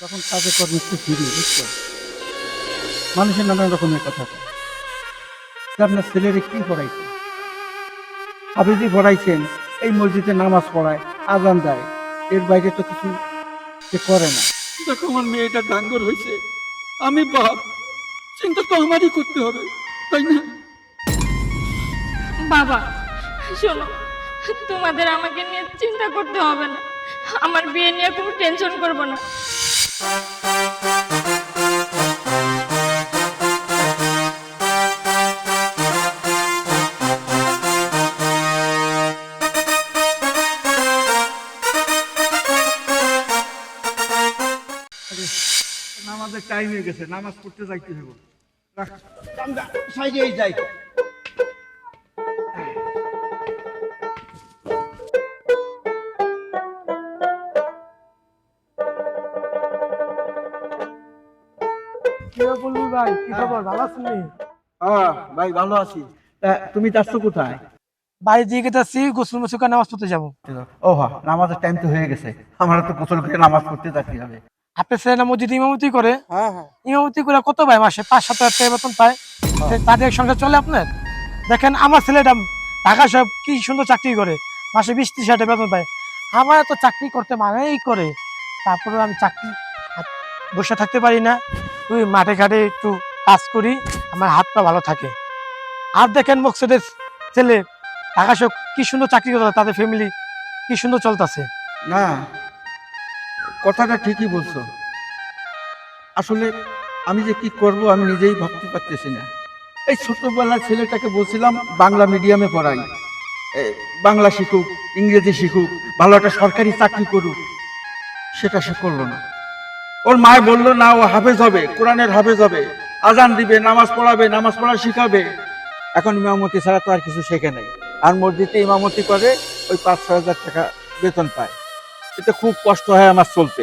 তখন কাজে কর্মে একটু ফিরি বুঝছ? মানুষের নানান রকমের কথা আপনার ছেলেরে কি পড়াইছেন হাফিজি পড়াইছেন এই মসজিদে নামাজ পড়ায় আজান দেয় এর বাইরে তো কিছু সে করে না। দেখো আমার মেয়েটা ডাঙ্গর হয়েছে। আমি বাপ চিন্তা তো আমারই করতে হবে তাই না? বাবা শোনো তোমাদের আমাকে নিয়ে চিন্তা করতে হবে না। আমার বিয়ে নিয়ে কোনো টেনশন করব না। নামাজের টাইম হয়ে গেছে নামাজ পড়তে যাইতে হবে রাখ। সাইডেই যাই কি বলবি ভাই? কি খবর? ভালো আছেন হ্যাঁ ভাই ভালো আছি। তুমি যাচ্ছ কোথায়? বাড়ি দিয়ে গেছি গোসল মুসুল করে নামাজ পড়তে যাব। ও হ্যাঁ নামাজের টাইম তো হয়ে গেছে। আমার তো গোসল করে নামাজ পড়তে হবে মসজিদ ইমামতি করে? হ্যাঁ হ্যাঁ। ইমামতি করে কত ভাই মাসে? পাঁচ সাত হাজার টাকা বেতন পায়। সে তাদের সংসার চলে আপনার? দেখেন আমার ছেলেটা ঢাকা সব কি সুন্দর চাকরি করে। মাসে বিশ ত্রিশ হাজার বেতন পায়। আমার তো চাকরি করতে মানেই করে। তারপরে আমি চাকরি বসে থাকতে পারি না। তুই মাঠে ঘাটে একটু কাজ করি, আমার হাত পা ভালো থাকে। আর দেখেন মকসুদের ছেলে সব কি সুন্দর চাকরি করতে তাদের ফ্যামিলি কি সুন্দর চলতেছে। না, কথাটা ঠিকই বলছো। আসলে আমি যে কি করব আমি নিজেই ভাবতে পারতেছি না। এই ছোটবেলার ছেলেটাকে বলছিলাম, বাংলা মিডিয়ামে পড়াই। বাংলা শিখুক, ইংরেজি শিখুক, ভালো একটা সরকারি চাকরি করুক। সেটা সে করল না। ওর মায় বলল না ও হাফেজ হবে কোরআনের হাফেজ হবে। আজান দিবে নামাজ পড়াবে নামাজ পড়া শিখাবে। এখন ইমামতি ছাড়া তো আর কিছু শেখে নাই। আর মসজিদে ইমামতি করে ওই পাঁচ ছয় হাজার টাকা বেতন পায়। এতে খুব কষ্ট হয় আমার চলতে।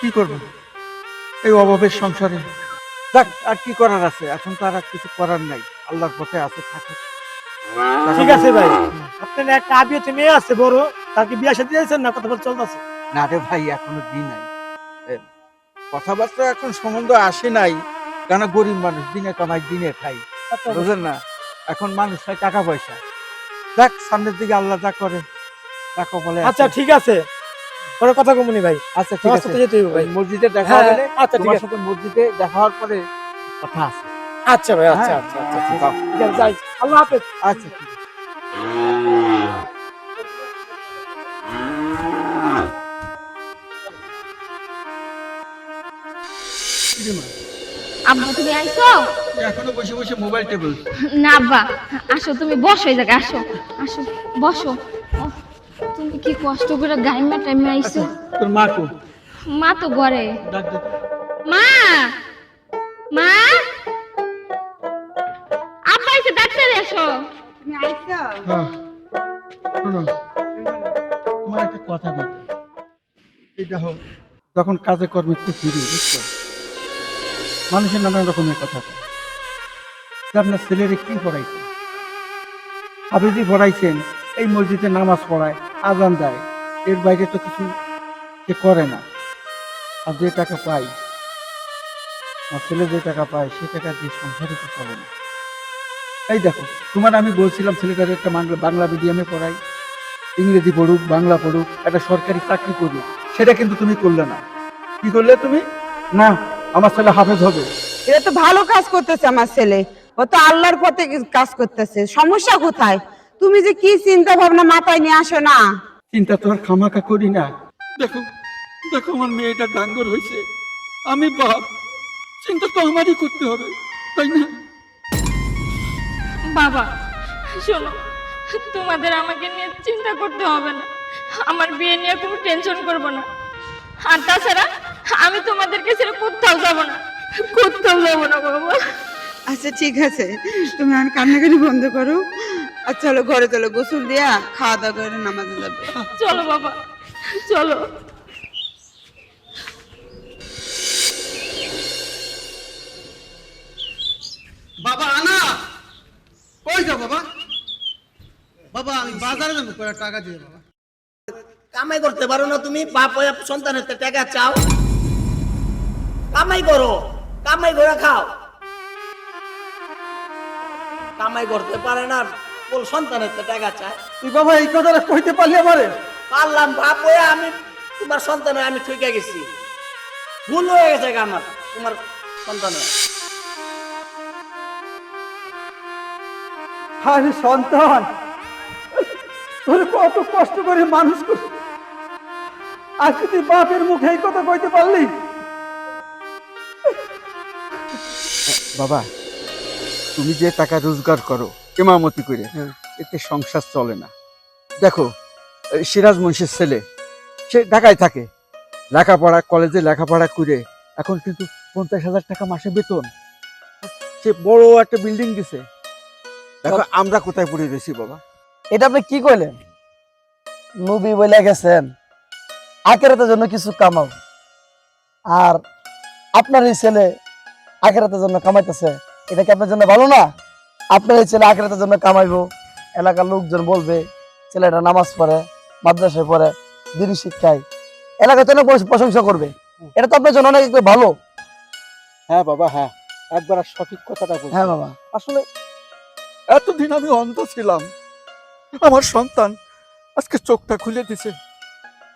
কি করব? এই অভাবের সংসারে। দেখ আর কি করার আছে? এখন তো আর কিছু করার নাই। আল্লাহর পথে আছে থাকে ঠিক আছে ভাই। আপনার একটা আবিয়াতে মেয়ে আছে বড়। তাকে বিয়ে সাথে দিয়েছেন না? কথা বলতে চলতেছে। না রে ভাই এখনও দিন নাই। কথাবার্তা এখন সম্বন্ধ আসে নাই। কেন গরিব মানুষ দিনে কামাই দিনে খাই। বুঝলেন না? এখন মানুষ চায় টাকা পয়সা। দেখ সামনের দিকে আল্লাহ যা করে তা কপালে আছে। আচ্ছা ঠিক আছে। পরে কথা কমুনি ভাই। আচ্ছা ঠিক আছে। যেতে হবে ভাই। মসজিদে দেখা হ্যাঁ, হবে রে। আচ্ছা ঠিক আছে। মসজিদে দেখা হওয়ার পরে কথা আছে। আচ্ছা ভাই আচ্ছা হ্যাঁ, আচ্ছা আচ্ছা আচ্ছা, যাই আল্লাহ হাফেজ। আচ্ছা আব্বা তুমি আইছো? এখনও বসে বসে মোবাইল টেবিল না আব্বা আসো তুমি বসো এই জায়গায় আসো আসো বসো। তুমি কি কষ্ট করে গাইমা টাইমে আইছো? তোর মা কো? মা তো ঘরে। মা! মা! আব্বা এসে ডাক্তার এসো হ্যাঁ। শোনো তোমার একটা কথা বলতে এই দেখো যখন কাজে কর্মে একটু ফিরি বুঝছ? মানুষের নানান রকমের কথা যে আপনার ছেলেরে কি পড়াইছেন হাফিজি পড়াইছেন, এই মসজিদে নামাজ পড়ায়, আজান দেয়, এর বাইরে তো কিছু সে করে না। আর যে টাকা পাই আমার ছেলে যে টাকা পায়, সে টাকা দিয়ে সংসারে তো চলে না। এই দেখো, তোমার আমি বলছিলাম ছেলেটার একটা বাংলা মিডিয়ামে পড়াই। ইংরেজি পড়ুক, বাংলা পড়ুক, একটা সরকারি চাকরি করুক, সেটা কিন্তু তুমি করলে না। কি করলে তুমি? না। আমার ছেলে হাফেজ হবে। এটা তো ভালো কাজ করতেছে আমার ছেলে। ও তো আল্লাহর পথে কাজ করতেছে। সমস্যা কোথায়? তুমি যে কি চিন্তা ভাবনা মাথায় নিয়ে আসো না। চিন্তা তো আর খামাকা করি না। দেখো দেখো আমার মেয়েটা ডাঙ্গর হয়েছে। আমি বাপ চিন্তা তো আমারই করতে হবে তাই না? বাবা শোনো তোমাদের আমাকে নিয়ে চিন্তা করতে হবে না। আমার বিয়ে নিয়ে কোনো টেনশন করব না। আর তাছাড়া আমি তোমাদেরকে ছেড়ে কোথাও যাব না। কোথাও যাব না বাবা। আচ্ছা ঠিক আছে। তুমি আর কান্নাকাটি বন্ধ করো। আর চলো ঘরে চলো গোসল দিয়া খাওয়া দাওয়া করে নামাজে যাবে চলো বাবা। চলো। বাবা আনা। কই যাও বাবা? বাবা আমি বাজারে যাব কয়েক টাকা দিয়ে বাবা? কামাই করতে পারো না তুমি বাপ সন্তানের টাকা চাও। কামাই করো কামাই করে খাও। কামাই করতে পারে না বল সন্তানের তো টাকা চায়। তুই বাবা এই কথাটা কইতে পারলি আমারে? পারলাম বাপ হয়ে আমি তোমার সন্তানের আমি ঠকে গেছি। ভুল হয়ে গেছে আমার তোমার সন্তানের আরে সন্তান তোর কত কষ্ট করে মানুষ করছি। আজকে তুই বাপের মুখে এই কথা কইতে পারলি? বাবা তুমি যে টাকা রোজগার করো ইমামতি করে এতে সংসার চলে না। দেখো সিরাজ মুন্সির ছেলে সে ঢাকায় থাকে। লেখাপড়া কলেজে লেখাপড়া করে এখন কিন্তু পঞ্চাশ হাজার টাকা মাসে বেতন। সে বড় একটা বিল্ডিং দিছে। দেখো আমরা কোথায় পড়ে রয়েছি বাবা? এটা আপনি কি কইলেন? নবী বলে গেছেন আখেরাতের জন্য কিছু কামাও। আর আপনার এই ছেলে আখেরাতের জন্য কামাইতেছে। এটা কি আপনার জন্য ভালো না? আপনার এই ছেলে আখেরাতের জন্য কামাইবো। এলাকার লোকজন বলবে ছেলেটা নামাজ পড়ে মাদ্রাসায় পড়ে দিনী শিক্ষায়। অনেক প্রশ- প্রশংসা করবে। এটা তো আপনার জন্য অনেক একটু ভালো। হ্যাঁ বাবা হ্যাঁ। একবার সঠিক কথাটা বলছি। হ্যাঁ বাবা। আসলে এতদিন আমি অন্ধ ছিলাম। আমার সন্তান আজকে চোখটা খুলে দিছে।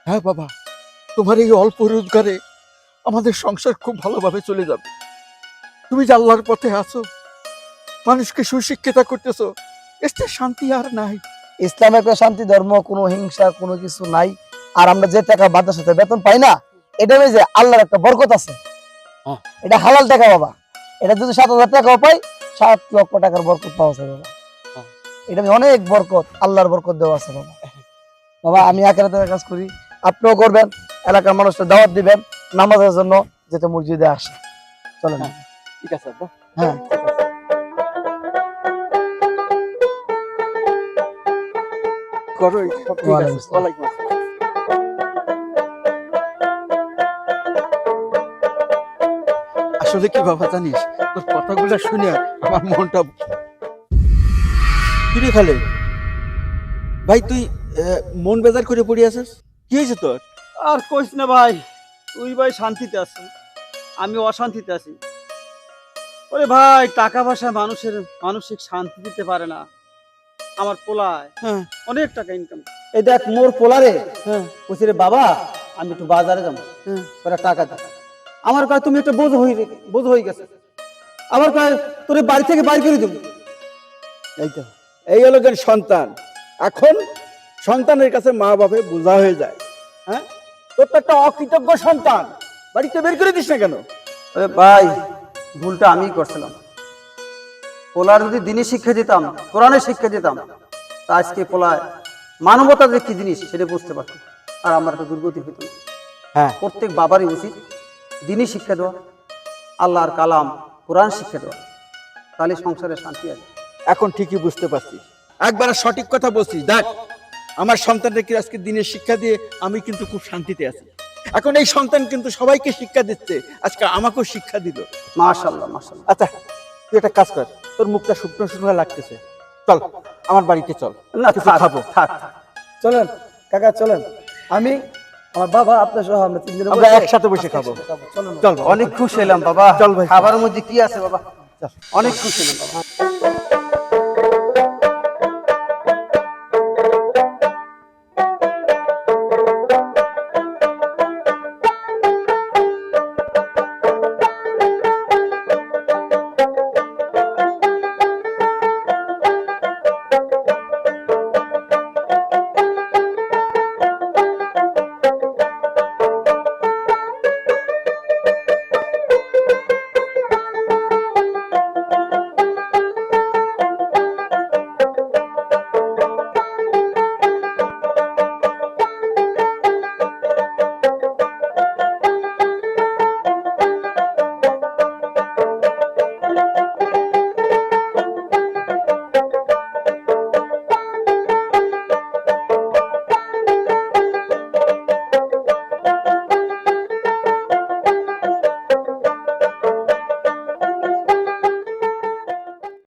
হ্যাঁ বাবা তোমার এই অল্প রোজগারে আমাদের সংসার খুব ভালোভাবে চলে যাবে। তুমি যে আল্লাহর পথে আছো মানুষকে সুশিক্ষিতা করতেছো এতে শান্তি আর নাই। ইসলাম একটা শান্তি ধর্ম কোনো হিংসা কোনো কিছু নাই। আর আমরা যে টাকা বাদ্যার সাথে বেতন পাই না এটা যে আল্লাহর একটা বরকত আছে। হ্যাঁ। এটা হালাল টাকা বাবা। এটা যদি সাত হাজার টাকাও পাই সাত লক্ষ টাকার বরকত পাওয়া যায় বাবা। হ্যাঁ। এটা আমি অনেক বরকত আল্লাহর বরকত দেওয়া আছে বাবা। বাবা আমি আখেরাতের কাজ করি। আপনিও করবেন এলাকার মানুষকে দাওয়াত দিবেন নামাজের জন্য যেটা মসজিদে আসে। চলেন। হ্যাঁ। ঠিক আছে আব্বা। হ্যাঁ। করো সব ঠিক আছে। ওয়ালাইকুম আসসালাম। আসলে কি বাবা জানিস তোর কথাগুলো শুনে আমার মনটা কিরে খালে ভাই তুই আহ, মন বেজার করে পড়ে আছিস? কি হয়েছে তোর? আর কইস না ভাই তুই ভাই শান্তিতে আছিস। আমি অশান্তিতে আছি। ওরে ভাই টাকা পয়সা মানুষের মানসিক শান্তি দিতে পারে না। আমার পোলায় হ্যাঁ। অনেক টাকা ইনকাম এই দেখ মোর পোলারে হ্যাঁ। বলছি রে বাবা আমি একটু বাজারে যাব। হ্যাঁ। ওরা টাকা দে। আমার কাছে তুমি একটা বোঝ হয়ে রে- বোঝ হয়ে গেছে। আমার কাছে তোর বাড়ি থেকে বাইর করে দেবো। এই তো। এই হলো গেন সন্তান। এখন সন্তানের কাছে মা বাপে বোঝা হয়ে যায়। হ্যাঁ? তোর তো একটা অকৃতজ্ঞ সন্তান। বাড়িতে বের করে দিস না কেন? ভাই ভুলটা আমিই করছিলাম। পোলার যদি দিনই শিক্ষা দিতাম কোরআনের শিক্ষা দিতাম তা আজকে পোলায় মানবতা যে কি জিনিস সেটা বুঝতে পারতাম আর আমার তো দুর্গতি হইতো না। হ্যাঁ। প্রত্যেক বাবারই উচিত দিনই শিক্ষা দেওয়া আল্লাহর কালাম কোরআন শিক্ষা দেওয়া তাহলে সংসারে শান্তি আছে। এখন ঠিকই বুঝতে পারছি একবার সঠিক কথা বলছিস দেখ আমার সন্তানকে আজকে দিনের শিক্ষা দিয়ে আমি কিন্তু খুব শান্তিতে আছি? এখন এই সন্তান কিন্তু সবাইকে শিক্ষা দিচ্ছে। আজকে আমাকেও শিক্ষা দিল। মাশাল্লাহ মাশাল্লাহ আচ্ছা তুই একটা কাজ কর। তোর মুখটা শুকনো শুকনো লাগতেছে। চল আমার বাড়িতে চল। না কিছু খাব। থাক। চলেন কাকা চলেন। আমি আমার বাবা আপনার সহ আমরা তিনজনে আমরা একসাথে বসে খাব। চল। অনেক খুশি হলাম বাবা। চল ভাই। খাবারের মধ্যে কি আছে বাবা? অনেক খুশি হলাম বাবা।